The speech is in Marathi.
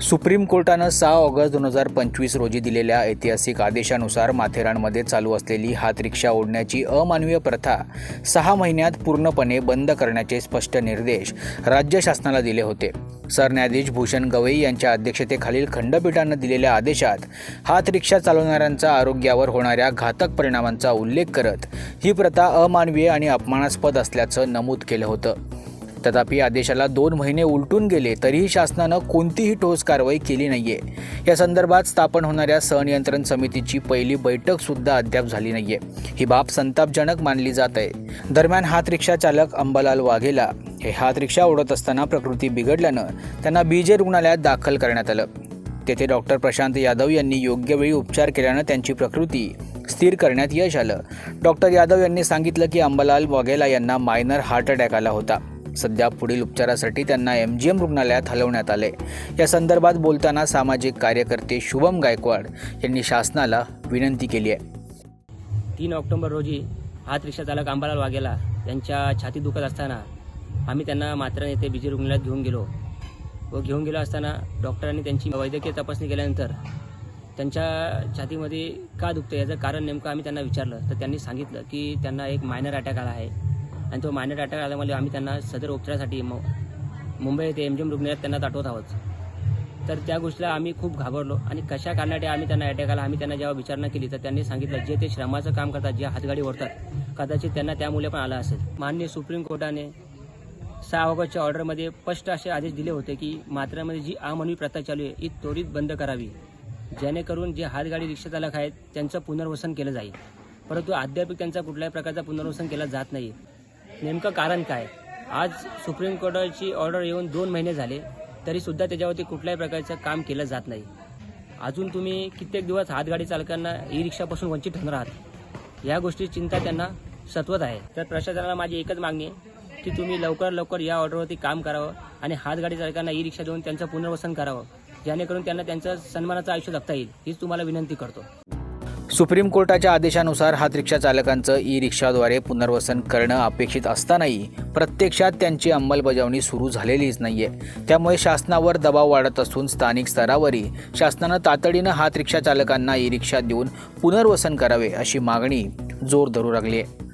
सुप्रीम कोर्टानं सहा ऑगस्ट दोन हजार पंचवीस रोजी दिलेल्या ऐतिहासिक आदेशानुसार माथेरानमध्ये चालू असलेली हात रिक्षा ओढण्याची अमानवीय प्रथा सहा महिन्यात पूर्णपणे बंद करण्याचे स्पष्ट निर्देश राज्य शासनाला दिले होते. सरन्यायाधीश भूषण गवई यांच्या अध्यक्षतेखालील खंडपीठानं दिलेल्या आदेशात हात रिक्षा चालवणाऱ्यांच्या आरोग्यावर होणाऱ्या घातक परिणामांचा उल्लेख करत ही प्रथा अमानवीय आणि अपमानास्पद असल्याचं नमूद केलं होतं. तथापि आदेशाला दोन महिने उलटून गेले तरीही शासनानं कोणतीही ठोस कारवाई केली नाहीये. या संदर्भात स्थापन होणाऱ्या सहनियंत्रण समितीची पहिली बैठक सुद्धा अद्याप झाली नाहीये. ही बाब संतापजनक मानली जात आहे. दरम्यान हात रिक्षा चालक अंबालाल वाघेला हे हात रिक्षा ओढत असताना प्रकृती बिघडल्यानं त्यांना बीजे रुग्णालयात दाखल करण्यात आलं. तेथे डॉक्टर प्रशांत यादव यांनी योग्य वेळी उपचार केल्यानं त्यांची प्रकृती स्थिर करण्यात यश आलं. डॉक्टर यादव यांनी सांगितलं की अंबालाल वाघेला यांना मायनर हार्ट अटॅक आला होता. सध्या पुढील उपचारासाठी त्यांना एम जी एम रुग्णालयात हलवण्यात आले. या संदर्भात बोलताना सामाजिक कार्यकर्ते शुभम गायकवाड यांनी शासनाला विनंती केली आहे. तीन ऑक्टोबर रोजी हात रिक्षा चालक अंबालाल वाघेला यांच्या छाती दुखत असताना आम्ही त्यांना मात्र येथे बिजी रुग्णालयात घेऊन गेलो व घेऊन गेलो असताना डॉक्टरांनी त्यांची वैद्यकीय तपासणी केल्यानंतर त्यांच्या छातीमध्ये का दुखतं याचं कारण नेमकं आम्ही त्यांना विचारलं. तर त्यांनी सांगितलं की त्यांना एक मायनर अटॅक आला आहे. आणि तो मान्य अटॅक आल्यामुळे आम्ही त्यांना सदर उपचारासाठी मु- मुंबई येथे एम जी एम रुग्णालयात त्यांना दाखवत आहोत. तर त्या गोष्टीला आम्ही खूप घाबरलो आणि कशा कारणासाठी आम्ही त्यांना अटॅक आला आम्ही त्यांना जेव्हा विचारणा केली तर त्यांनी सांगितलं जे ते श्रमाचं काम करतात जे हातगाडी ओढतात कदाचित त्यांना त्यामुळे पण आलं असेल. माननीय सुप्रीम कोर्टाने सहा ऑगस्टच्या ऑर्डरमध्ये स्पष्ट असे आदेश दिले होते की मात्रामध्ये जी अमानवी प्रथा चालू आहे ही त्वरित बंद करावी. जेणेकरून जे हातगाडी रिक्षाचालक आहेत त्यांचं पुनर्वसन केलं जाईल. परंतु अद्याप त्यांचा कुठल्याही प्रकारचा पुनर्वसन केला जात नाही. नेमकं कारण काय? आज सुप्रीम कोर्टाची ऑर्डर येऊन दोन महिने झाले तरी सुद्धा त्याच्यावरती कुठल्याही प्रकारचं काम केलं जात नाही. अजून तुम्ही कित्येक दिवस हातगाडी चालकांना ई रिक्षापासून वंचित ठरणार आहात. या गोष्टीची चिंता त्यांना सत्वत आहे. तर प्रशासनाला माझी एकच मागणी आहे की तुम्ही लवकर लवकर या ऑर्डरवरती काम करावं आणि हातगाडी चालकांना ई रिक्षा देऊन त्यांचं पुनर्वसन करावं जेणेकरून त्यांना त्यांचं सन्मानाचं आयुष्य जगता येईल हीच तुम्हाला विनंती करतो. सुप्रीम कोर्टाच्या आदेशानुसार हात रिक्षा चालकांचं ई रिक्षाद्वारे पुनर्वसन करणं अपेक्षित असतानाही प्रत्यक्षात त्यांची अंमलबजावणी सुरू झालेलीच नाहीये. त्यामुळे शासनावर दबाव वाढत असून स्थानिक स्तरावरही शासनानं तातडीनं हात रिक्षा चालकांना ई रिक्षा देऊन पुनर्वसन करावे अशी मागणी जोर धरू लागली आहे